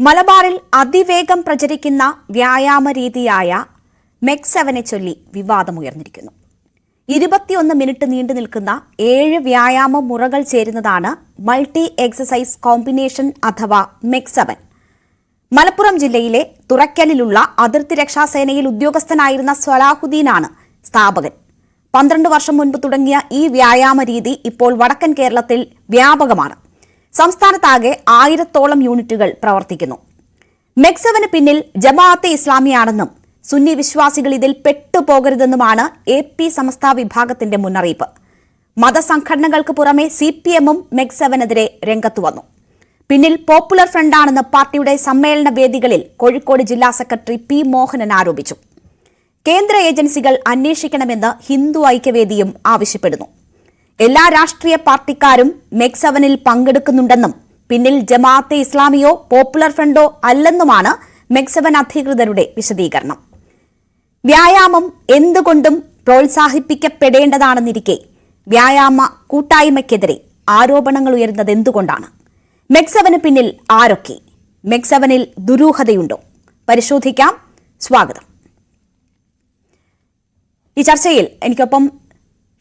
മലബാറിൽ അതിവേഗം പ്രചരിക്കുന്ന വ്യായാമ രീതിയായ മെക്സെവനെ ചൊല്ലി വിവാദമുയർന്നിരിക്കുന്നു. ഇരുപത്തിയൊന്ന് മിനിറ്റ് നീണ്ടു നിൽക്കുന്ന ഏഴ് വ്യായാമ മുറകൾ ചേരുന്നതാണ് മൾട്ടി എക്സസൈസ് കോമ്പിനേഷൻ അഥവാ മെക്സവൻ. മലപ്പുറം ജില്ലയിലെ തുറക്കലിലുള്ള അതിർത്തി രക്ഷാസേനയിൽ ഉദ്യോഗസ്ഥനായിരുന്ന സ്വലാഹുദ്ദീനാണ് സ്ഥാപകൻ. പന്ത്രണ്ട് വർഷം മുൻപ് തുടങ്ങിയ ഈ വ്യായാമ രീതി ഇപ്പോൾ വടക്കൻ കേരളത്തിൽ വ്യാപകമാണ്. സംസ്ഥാനത്താകെ ആയിരത്തോളം യൂണിറ്റുകൾ പ്രവർത്തിക്കുന്നു. മെക്സവന് പിന്നിൽ ജമാഅത്തെ ഇസ്ലാമിയാണെന്നും സുന്നി വിശ്വാസികൾ ഇതിൽ പെട്ടുപോകരുതെന്നുമാണ് എ പി സമസ്ത വിഭാഗത്തിന്റെ മുന്നറിയിപ്പ്. മതസംഘടനകൾക്ക് പുറമെ സി പി എമ്മും മെക്സവനെതിരെ രംഗത്തു വന്നു. പിന്നിൽ പോപ്പുലർ ഫ്രണ്ടാണെന്ന് പാർട്ടിയുടെ സമ്മേളന വേദികളിൽ കോഴിക്കോട് ജില്ലാ സെക്രട്ടറി പി മോഹനൻ ആരോപിച്ചു. കേന്ദ്ര ഏജൻസികൾ അന്വേഷിക്കണമെന്ന് ഹിന്ദു ഐക്യവേദിയും ആവശ്യപ്പെടുന്നു. എല്ലാ രാഷ്ട്രീയ പാർട്ടിക്കാരും മെക്സവനിൽ പങ്കെടുക്കുന്നുണ്ടെന്നും പിന്നിൽ ജമാഅത്തെ ഇസ്ലാമിയോ പോപ്പുലർ ഫ്രണ്ടോ അല്ലെന്നുമാണ് മെക്സവൻ അധികൃതരുടെ വിശദീകരണം. വ്യായാമം എന്തുകൊണ്ടും പ്രോത്സാഹിപ്പിക്കപ്പെടേണ്ടതാണെന്നിരിക്കെ വ്യായാമ കൂട്ടായ്മയ്ക്കെതിരെ ആരോപണങ്ങൾ ഉയരുന്നത് എന്തുകൊണ്ടാണ് മെക്സവന് പിന്നിൽ ആരൊക്കെ? മെക്സവനിൽ ദുരൂഹതയുണ്ടോ? പരിശോധിക്കാം. സ്വാഗതം. ഈ ചർച്ചയിൽ എനിക്കൊപ്പം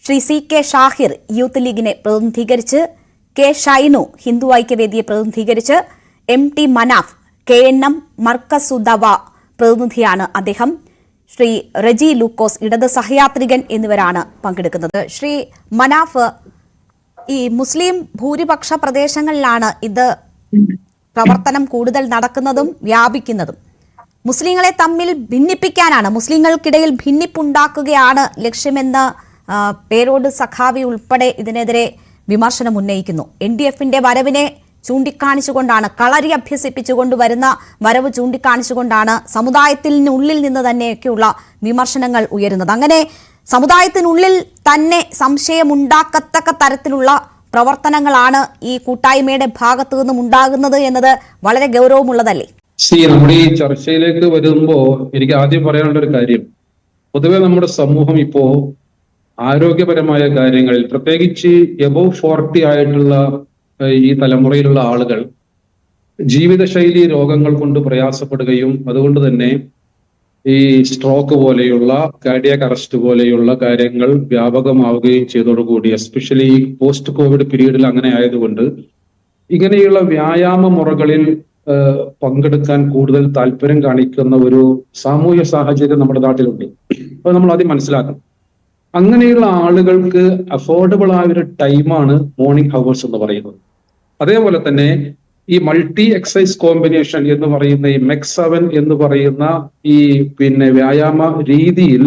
Shri C K Shahir youth ലീഗിനെ പ്രതിനിധീകരിച്ച് കെ ഷൈനു ഹിന്ദു ഐക്യവേദിയെ പ്രതിനിധീകരിച്ച് M T Manaf K N M Markazudawa പ്രതിനിധിയാണ് അദ്ദേഹം. ശ്രീ റജി ലൂക്കോസ് ഇടത് സഹയാത്രികൻ എന്നിവരാണ് പങ്കെടുക്കുന്നത്. ശ്രീ മനാഫ് ഈ മുസ്ലിം ഭൂരിപക്ഷ പ്രദേശങ്ങളിലാണ് ഇത് പ്രവർത്തനം കൂടുതൽ നടക്കുന്നതും വ്യാപിക്കുന്നതും. മുസ്ലിങ്ങളെ തമ്മിൽ ഭിന്നിപ്പിക്കാനാണ് മുസ്ലിങ്ങൾക്കിടയിൽ ഭിന്നിപ്പുണ്ടാക്കുകയാണ് ലക്ഷ്യമെന്ന് പേരോട് സഖാവി ഉൾപ്പെടെ ഇതിനെതിരെ വിമർശനം ഉന്നയിക്കുന്നു. എൻ ഡി എഫിന്റെ വരവിനെ ചൂണ്ടിക്കാണിച്ചുകൊണ്ടാണ് കളരി അഭ്യസിപ്പിച്ചുകൊണ്ട് വരുന്ന വരവ് ചൂണ്ടിക്കാണിച്ചുകൊണ്ടാണ് സമുദായത്തിനുള്ളിൽ നിന്ന് തന്നെയൊക്കെയുള്ള വിമർശനങ്ങൾ ഉയരുന്നത്. അങ്ങനെ സമുദായത്തിനുള്ളിൽ തന്നെ സംശയമുണ്ടാക്കത്തക്ക തരത്തിലുള്ള പ്രവർത്തനങ്ങളാണ് ഈ കൂട്ടായ്മയുടെ ഭാഗത്തു നിന്നും ഉണ്ടാകുന്നത് എന്നത് വളരെ ഗൗരവമുള്ളതല്ലേ? സി നമ്മുടെ ഈ ചർച്ചയിലേക്ക് വരുമ്പോ എനിക്ക് ആദ്യം പറയാനുള്ള ഒരു കാര്യം. പൊതുവെ നമ്മുടെ സമൂഹം ഇപ്പോ ആരോഗ്യപരമായ കാര്യങ്ങളിൽ പ്രത്യേകിച്ച് എബോവ് ഫോർട്ടി ആയിട്ടുള്ള ഈ തലമുറയിലുള്ള ആളുകൾ ജീവിതശൈലി രോഗങ്ങൾ കൊണ്ട് പ്രയാസപ്പെടുകയും അതുകൊണ്ട് തന്നെ ഈ സ്ട്രോക്ക് പോലെയുള്ള കാർഡിയാക് അറസ്റ്റ് പോലെയുള്ള കാര്യങ്ങൾ വ്യാപകമാവുകയും ചെയ്തതോടുകൂടി എസ്പെഷ്യലി പോസ്റ്റ് കോവിഡ് പീരീഡിൽ അങ്ങനെ ആയതുകൊണ്ട് ഇങ്ങനെയുള്ള വ്യായാമ മുറകളിൽ പങ്കെടുക്കാൻ കൂടുതൽ താല്പര്യം കാണിക്കുന്ന ഒരു സാമൂഹ്യ സാഹചര്യം നമ്മുടെ നാട്ടിലുണ്ട്. അത് നമ്മൾ ആദ്യം മനസ്സിലാക്കണം. അങ്ങനെയുള്ള ആളുകൾക്ക് അഫോർഡബിൾ ആയ ഒരു ടൈമാണ് മോർണിംഗ് ഹവേഴ്സ് എന്ന് പറയുന്നത്. അതേപോലെ തന്നെ ഈ മൾട്ടി എക്സസൈസ് കോമ്പിനേഷൻ എന്ന് പറയുന്ന ഈ മെക്സ് സെവൻ എന്ന് പറയുന്ന ഈ പിന്നെ വ്യായാമ രീതിയിൽ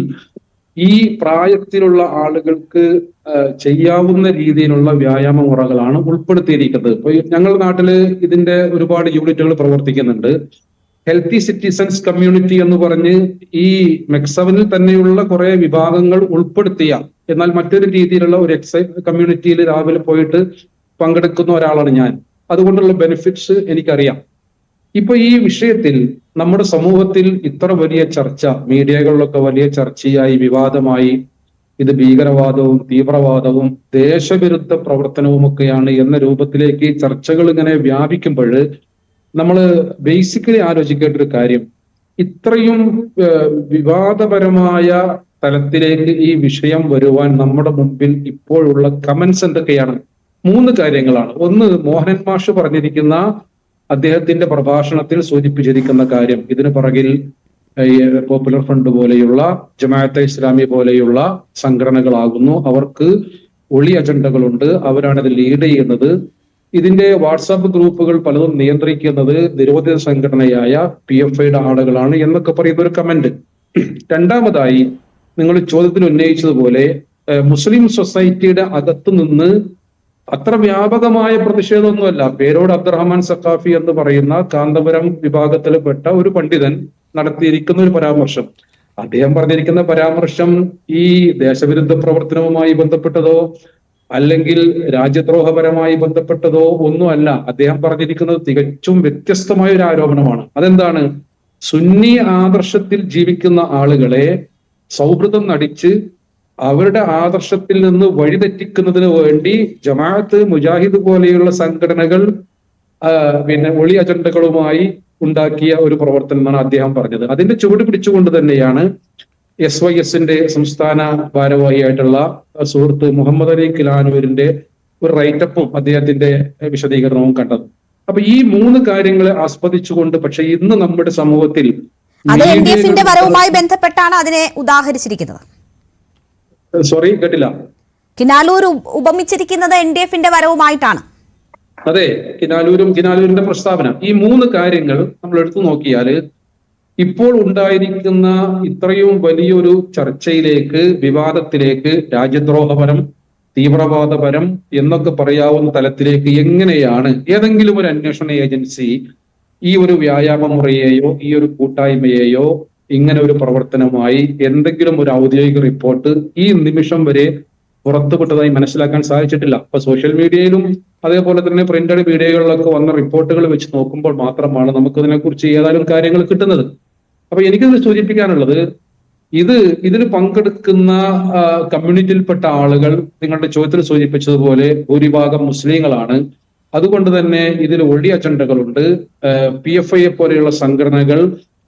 ഈ പ്രായത്തിലുള്ള ആളുകൾക്ക് ചെയ്യാവുന്ന രീതിയിലുള്ള വ്യായാമ മുറകളാണ് ഉൾപ്പെടുത്തിയിരിക്കുന്നത്. ഇപ്പൊ ഞങ്ങളുടെ നാട്ടിൽ ഇതിന്റെ ഒരുപാട് യൂണിറ്റുകൾ പ്രവർത്തിക്കുന്നുണ്ട്. ഹെൽത്തി സിറ്റിസൺസ് കമ്മ്യൂണിറ്റി എന്ന് പറഞ്ഞ് ഈ മെക്സവനിൽ തന്നെയുള്ള കുറെ വിഭാഗങ്ങൾ ഉൾപ്പെടുത്തിയ എന്നാൽ മറ്റൊരു രീതിയിലുള്ള ഒരു എക്സൈ കമ്മ്യൂണിറ്റിയിൽ രാവിലെ പോയിട്ട് പങ്കെടുക്കുന്ന ഒരാളാണ് ഞാൻ. അതുകൊണ്ടുള്ള ബെനിഫിറ്റ്സ് എനിക്കറിയാം. ഇപ്പൊ ഈ വിഷയത്തിൽ നമ്മുടെ സമൂഹത്തിൽ ഇത്ര വലിയ ചർച്ച മീഡിയകളിലൊക്കെ വലിയ ചർച്ചയായി വിവാദമായി ഇത് ഭീകരവാദവും തീവ്രവാദവും ദേശവിരുദ്ധ പ്രവർത്തനവുമൊക്കെയാണ് എന്ന രൂപത്തിലേക്ക് ചർച്ചകൾ ഇങ്ങനെ വ്യാപിക്കുമ്പോൾ നമ്മൾ ബേസിക്കലി ആലോചിക്കേണ്ട ഒരു കാര്യം. ഇത്രയും വിവാദപരമായ തലത്തിലേക്ക് ഈ വിഷയം വരുവാൻ നമ്മുടെ മുമ്പിൽ ഇപ്പോഴുള്ള കമന്റ്സ് എന്തൊക്കെയാണ്? മൂന്ന് കാര്യങ്ങളാണ്. ഒന്ന് മോഹനൻ മാഷ് പറഞ്ഞിരിക്കുന്ന അദ്ദേഹത്തിന്റെ പ്രഭാഷണത്തിൽ സൂചിപ്പിച്ചിരിക്കുന്ന കാര്യം. ഇതിനു പുറകിൽ പോപ്പുലർ ഫ്രണ്ട് പോലെയുള്ള ജമാഅത്തെ ഇസ്ലാമി പോലെയുള്ള സംഘടനകളാകുന്നു. അവർക്ക് ഒളി അജണ്ടകളുണ്ട്. അവരാണിത് ലീഡ് ചെയ്യുന്നത്. ഇതിന്റെ വാട്സാപ്പ് ഗ്രൂപ്പുകൾ പലതും നിയന്ത്രിക്കുന്നത് നിരോധിത സംഘടനയായ പി എഫ് ഐയുടെ ആളുകളാണ് എന്നൊക്കെ പറയുന്ന ഒരു കമന്റ് രണ്ടാമതായി നിങ്ങൾ ചോദ്യത്തിൽ ഉന്നയിച്ചതുപോലെ മുസ്ലിം സൊസൈറ്റിയുടെ അകത്ത് നിന്ന് അത്ര വ്യാപകമായ പ്രതിഷേധമൊന്നുമല്ല. പേരോട് അബ്ദുറഹ്മാൻ സഖാഫി എന്ന് പറയുന്ന കാന്തപുരം വിഭാഗത്തിൽപ്പെട്ട ഒരു പണ്ഡിതൻ നടത്തിയിരിക്കുന്ന ഒരു പരാമർശം. അദ്ദേഹം പറഞ്ഞിരിക്കുന്ന പരാമർശം ഈ ദേശവിരുദ്ധ പ്രവർത്തനവുമായി ബന്ധപ്പെട്ടതോ അല്ലെങ്കിൽ രാജ്യദ്രോഹപരമായി ബന്ധപ്പെട്ടതോ ഒന്നുമല്ല. അദ്ദേഹം പറഞ്ഞിരിക്കുന്നത് തികച്ചും വ്യത്യസ്തമായ ഒരു ആരോപണമാണ്. അതെന്താണ്? സുന്നി ആദർശത്തിൽ ജീവിക്കുന്ന ആളുകളെ സൗഹൃദം നടിച്ച് അവരുടെ ആദർശത്തിൽ നിന്ന് വഴിതെറ്റിക്കുന്നതിന് വേണ്ടി ജമാഅത്ത് മുജാഹിദ് പോലെയുള്ള സംഘടനകൾ പിന്നെ ഒളി അജണ്ടകളുമായി ഉണ്ടാക്കിയ ഒരു പ്രവർത്തനമാണ് അദ്ദേഹം പറഞ്ഞത്. അതിന്റെ ചുവട് പിടിച്ചുകൊണ്ട് തന്നെയാണ് എസ് വൈ എസിന്റെ സംസ്ഥാന ഭാരവാഹിയായിട്ടുള്ള സുഹൃത്ത് മുഹമ്മദ് അലി കിലാനൂരിന്റെ ഒരു റൈറ്റപ്പും അദ്ദേഹത്തിന്റെ വിശദീകരണവും കണ്ടത്. അപ്പൊ ഈ മൂന്ന് കാര്യങ്ങളെ ആസ്പദിച്ചുകൊണ്ട് പക്ഷെ ഇന്ന് നമ്മുടെ സമൂഹത്തിൽ അത് എൻ ഡി എഫിന്റെ വരവുമായി ബന്ധപ്പെട്ടാണ് അതിനെ ഉദാഹരിച്ചിരിക്കുന്നത്. സോറി കേട്ടില്ല. കിനാലൂർ ഉപമിച്ചിരിക്കുന്നത് എൻ ഡി എഫിന്റെ വരവുമായിട്ടാണ്. അതെ കിനാലൂരും കിനാലൂരിന്റെ പ്രസ്താവന. ഈ മൂന്ന് കാര്യങ്ങൾ നമ്മൾ എടുത്തു നോക്കിയാൽ ഇപ്പോൾ ഉണ്ടായിരിക്കുന്ന ഇത്രയും വലിയൊരു ചർച്ചയിലേക്ക് വിവാദത്തിലേക്ക് രാജ്യദ്രോഹപരം തീവ്രവാദപരം എന്നൊക്കെ പറയാവുന്ന തലത്തിലേക്ക് എങ്ങനെയാണ്? ഏതെങ്കിലും ഒരു അന്വേഷണ ഏജൻസി ഈ ഒരു വ്യായാമ മുറയെയോ ഈ ഒരു കൂട്ടായ്മയെയോ ഇങ്ങനെ ഒരു പ്രവർത്തനമായി എന്തെങ്കിലും ഒരു ഔദ്യോഗിക റിപ്പോർട്ട് ഈ നിമിഷം വരെ പുറത്തുവിട്ടതായി മനസ്സിലാക്കാൻ സാധിച്ചിട്ടില്ല. അപ്പൊ സോഷ്യൽ മീഡിയയിലും അതേപോലെ തന്നെ പ്രിന്റഡ് മീഡിയകളിലൊക്കെ വന്ന റിപ്പോർട്ടുകൾ വെച്ച് നോക്കുമ്പോൾ മാത്രമാണ് നമുക്ക് ഇതിനെക്കുറിച്ച് ഏതാനും കാര്യങ്ങൾ കിട്ടുന്നത്. അപ്പൊ എനിക്കിത് സൂചിപ്പിക്കാനുള്ളത് ഇത് ഇതിൽ പങ്കെടുക്കുന്ന കമ്മ്യൂണിറ്റിയിൽപ്പെട്ട ആളുകൾ നിങ്ങളുടെ ചോദ്യത്തിൽ സൂചിപ്പിച്ചതുപോലെ ഭൂരിഭാഗം മുസ്ലിങ്ങളാണ്. അതുകൊണ്ട് തന്നെ ഇതിൽ ഒഴി അജണ്ടകളുണ്ട്. പി എഫ് ഐയെ പോലെയുള്ള സംഘടനകൾ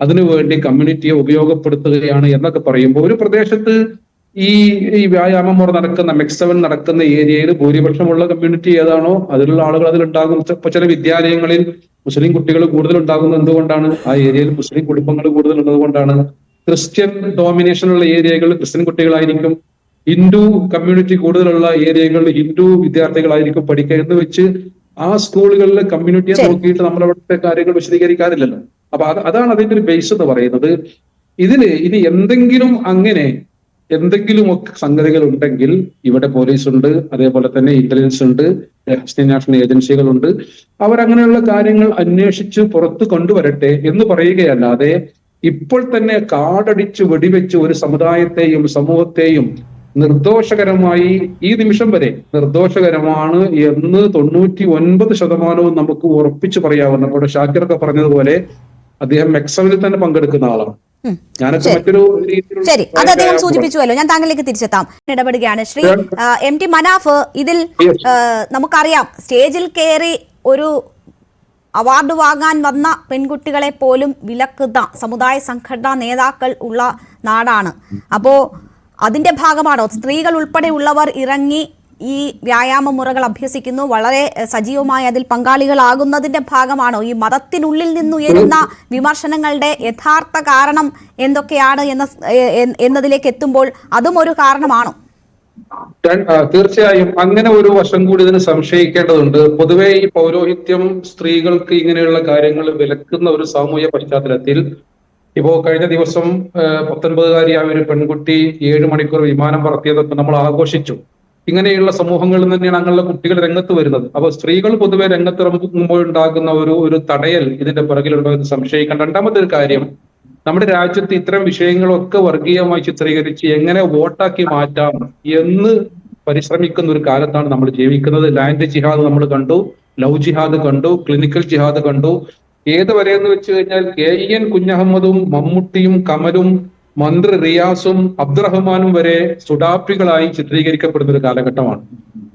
അതിനുവേണ്ടി കമ്മ്യൂണിറ്റിയെ ഉപയോഗപ്പെടുത്തുകയാണ് എന്നൊക്കെ പറയുമ്പോൾ ഒരു പ്രദേശത്ത് ഈ ഈ വ്യായാമം മുറ നടക്കുന്ന മെക്സവൻ നടക്കുന്ന ഏരിയയിൽ ഭൂരിപക്ഷമുള്ള കമ്മ്യൂണിറ്റി ഏതാണോ അതിലുള്ള ആളുകൾ അതിലുണ്ടാകും. ഇപ്പൊ ചില വിദ്യാലയങ്ങളിൽ മുസ്ലിം കുട്ടികൾ കൂടുതൽ ഉണ്ടാകുന്നത് എന്തുകൊണ്ടാണ്? ആ ഏരിയയിൽ മുസ്ലിം കുടുംബങ്ങൾ കൂടുതൽ ഉള്ളത് കൊണ്ടാണ്. ക്രിസ്ത്യൻ ഡോമിനേഷൻ ഉള്ള ഏരിയകളിൽ ക്രിസ്ത്യൻ കുട്ടികളായിരിക്കും. ഹിന്ദു കമ്മ്യൂണിറ്റി കൂടുതലുള്ള ഏരിയകളിൽ ഹിന്ദു വിദ്യാർത്ഥികളായിരിക്കും പഠിക്കുക എന്ന് വെച്ച് ആ സ്കൂളുകളിലെ കമ്മ്യൂണിറ്റിയെ നോക്കിയിട്ട് നമ്മൾ അവിടുത്തെ കാര്യങ്ങൾ വിശദീകരിക്കാറില്ലല്ലോ. അപ്പൊ അതാണ് അതിന്റെ ഒരു ബേസ് എന്ന് പറയുന്നത്. ഇതിന് ഇനി എന്തെങ്കിലും അങ്ങനെ എന്തെങ്കിലുമൊക്കെ സംഗതികൾ ഉണ്ടെങ്കിൽ ഇവിടെ പോലീസ് ഉണ്ട് അതേപോലെ തന്നെ ഇന്റലിജൻസ് ഉണ്ട് രഹസ്യാന്വേഷണ ഏജൻസികളുണ്ട് അവരങ്ങനെയുള്ള കാര്യങ്ങൾ അന്വേഷിച്ച് പുറത്ത് കൊണ്ടുവരട്ടെ എന്ന് പറയുകയല്ലാതെ ഇപ്പോൾ തന്നെ കാടടിച്ച് വെടിവെച്ച് ഒരു സമുദായത്തെയും സമൂഹത്തെയും നിർദോഷകരമായി ഈ നിമിഷം വരെ നിർദോഷകരമാണ് എന്ന് തൊണ്ണൂറ്റി ഒൻപത് ശതമാനവും നമുക്ക് ഉറപ്പിച്ചു പറയാവുന്ന ഇവിടെ ഷാക്കിറൊക്കെ പറഞ്ഞതുപോലെ അദ്ദേഹം മെക്സവിൽ തന്നെ പങ്കെടുക്കുന്ന ആളാണ്. ശരി. അത് അദ്ദേഹം സൂചിപ്പിച്ചുവല്ലോ. ഞാൻ താങ്കളിലേക്ക് തിരിച്ചെത്താം. ഇടപെടുകയാണ്. ശ്രീ എം ടി മനാഫ് ഇതിൽ നമുക്കറിയാം. സ്റ്റേജിൽ കയറി ഒരു അവാർഡ് വാങ്ങാൻ വന്ന പെൺകുട്ടികളെ പോലും വിലക്കുന്ന സമുദായ സംഘടനാ നേതാക്കൾ ഉള്ള നാടാണ്. അപ്പോ അതിന്റെ ഭാഗമാണോ? സ്ത്രീകൾ ഉൾപ്പെടെയുള്ളവർ ഇറങ്ങി ഈ വ്യായാമ മുറകൾ അഭ്യസിക്കുന്നു. വളരെ സജീവമായി അതിൽ പങ്കാളികളാകുന്നതിന്റെ ഭാഗമാണോ? ഈ മതത്തിനുള്ളിൽ നിന്നുയരുന്ന വിമർശനങ്ങളുടെ യഥാർത്ഥ കാരണം എന്തൊക്കെയാണ് എന്ന എന്നതിലേക്ക് എത്തുമ്പോൾ അതും ഒരു കാരണമാണോ? തീർച്ചയായും അങ്ങനെ ഒരു വശം കൂടി ഇതിന് സംശയിക്കേണ്ടതുണ്ട്. പൊതുവെ ഈ പൗരോഹിത്യം സ്ത്രീകൾക്ക് ഇങ്ങനെയുള്ള കാര്യങ്ങൾ വിലക്കുന്ന ഒരു സാമൂഹ്യ പശ്ചാത്തലത്തിൽ ഇപ്പോ കഴിഞ്ഞ ദിവസം പത്തൊൻപതുകാരിയായ ഒരു പെൺകുട്ടി ഏഴ് മണിക്കൂർ വിമാനം പറത്തിയതൊക്കെ നമ്മൾ ആഘോഷിച്ചു. ഇങ്ങനെയുള്ള സമൂഹങ്ങളിൽ തന്നെയാണ് അങ്ങനെയുള്ള കുട്ടികൾ രംഗത്ത് വരുന്നത്. അപ്പൊ സ്ത്രീകൾ പൊതുവെ രംഗത്തിറങ്ങുമ്പോൾ ഉണ്ടാകുന്ന ഒരു ഒരു തടയൽ ഇതിന്റെ പിറകിലുണ്ടോ എന്ന് സംശയിക്കണം രണ്ടാമത്തെ ഒരു കാര്യം നമ്മുടെ രാജ്യത്ത് ഇത്തരം വിഷയങ്ങളൊക്കെ വർഗീയമായി ചിത്രീകരിച്ച് എങ്ങനെ വോട്ടാക്കി മാറ്റാം എന്ന് പരിശ്രമിക്കുന്ന ഒരു കാലത്താണ് നമ്മൾ ജീവിക്കുന്നത്. ലാൻഡ് ജിഹാദ് നമ്മൾ കണ്ടു ലവ് ജിഹാദ് കണ്ടു ക്ലിനിക്കൽ ജിഹാദ് കണ്ടു. ഏത് വരെയെന്ന് വെച്ച് കഴിഞ്ഞാൽ കെ ഇ എൻ കുഞ്ഞഹമ്മദും മമ്മൂട്ടിയും കമലും മന്ത്രി റിയാസും അബ്ദുറഹ്മാനും വരെ സുഡാപ്പികളായി ചിത്രീകരിക്കപ്പെടുന്ന ഒരു കാലഘട്ടമാണ്.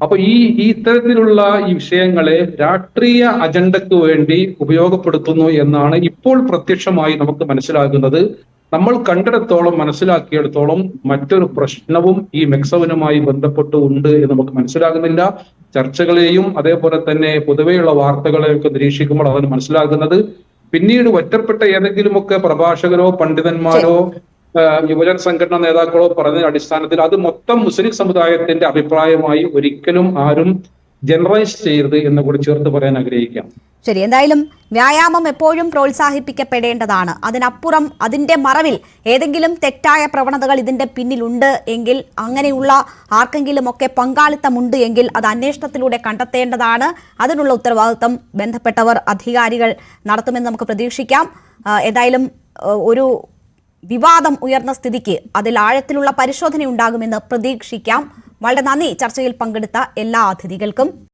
അപ്പൊ ഈ ഈ ഇത്തരത്തിലുള്ള ഈ വിഷയങ്ങളെ രാഷ്ട്രീയ അജണ്ടയ്ക്ക് വേണ്ടി ഉപയോഗപ്പെടുത്തുന്നു എന്നാണ് ഇപ്പോൾ പ്രത്യക്ഷമായി നമുക്ക് മനസ്സിലാകുന്നത്. നമ്മൾ കണ്ടിടത്തോളം മനസ്സിലാക്കിയിടത്തോളം മറ്റൊരു പ്രശ്നവും ഈ മെക്സവനുമായി ബന്ധപ്പെട്ട് ഉണ്ട് എന്ന് നമുക്ക് മനസ്സിലാകുന്നില്ല. ചർച്ചകളെയും അതേപോലെ തന്നെ പൊതുവെയുള്ള വാർത്തകളെയൊക്കെ നിരീക്ഷിക്കുമ്പോൾ അതാണ് മനസ്സിലാകുന്നത്. പിന്നീട് ഒറ്റപ്പെട്ട ഏതെങ്കിലുമൊക്കെ പ്രഭാഷകരോ പണ്ഡിതന്മാരോ യുവജന സംഘടനാ നേതാക്കളോ പറഞ്ഞ അടിസ്ഥാനത്തിൽ അത് മൊത്തം മുസ്ലിം സമുദായത്തിന്റെ അഭിപ്രായമായി ഒരിക്കലും ആരും ജനറലൈസ് ചെയ്യരുത് എന്ന് കൂടി ചേർത്ത് പറയാൻ ആഗ്രഹിക്കാം. ശരി എന്തായാലും വ്യായാമം എപ്പോഴും പ്രോത്സാഹിപ്പിക്കപ്പെടേണ്ടതാണ്. അതിനപ്പുറം അതിന്റെ മറവിൽ ഏതെങ്കിലും തെറ്റായ പ്രവണതകൾ ഇതിന്റെ പിന്നിലുണ്ട് എങ്കിൽ അങ്ങനെയുള്ള ആർക്കെങ്കിലും ഒക്കെ പങ്കാളിത്തമുണ്ട് എങ്കിൽ അത് അന്വേഷണത്തിലൂടെ കണ്ടെത്തേണ്ടതാണ്. അതിനുള്ള ഉത്തരവാദിത്വം ബന്ധപ്പെട്ടവർ അധികാരികൾ നടത്തുമെന്ന് നമുക്ക് പ്രതീക്ഷിക്കാം. എന്തായാലും ഒരു വിവാദം ഉയർന്ന സ്ഥിതിക്ക് അതിൽ ആഴത്തിലുള്ള പരിശോധനയുണ്ടാകുമെന്ന് പ്രതീക്ഷിക്കാം. വളരെ നന്ദി. ചർച്ചയിൽ പങ്കെടുത്ത എല്ലാ അതിഥികൾക്കും.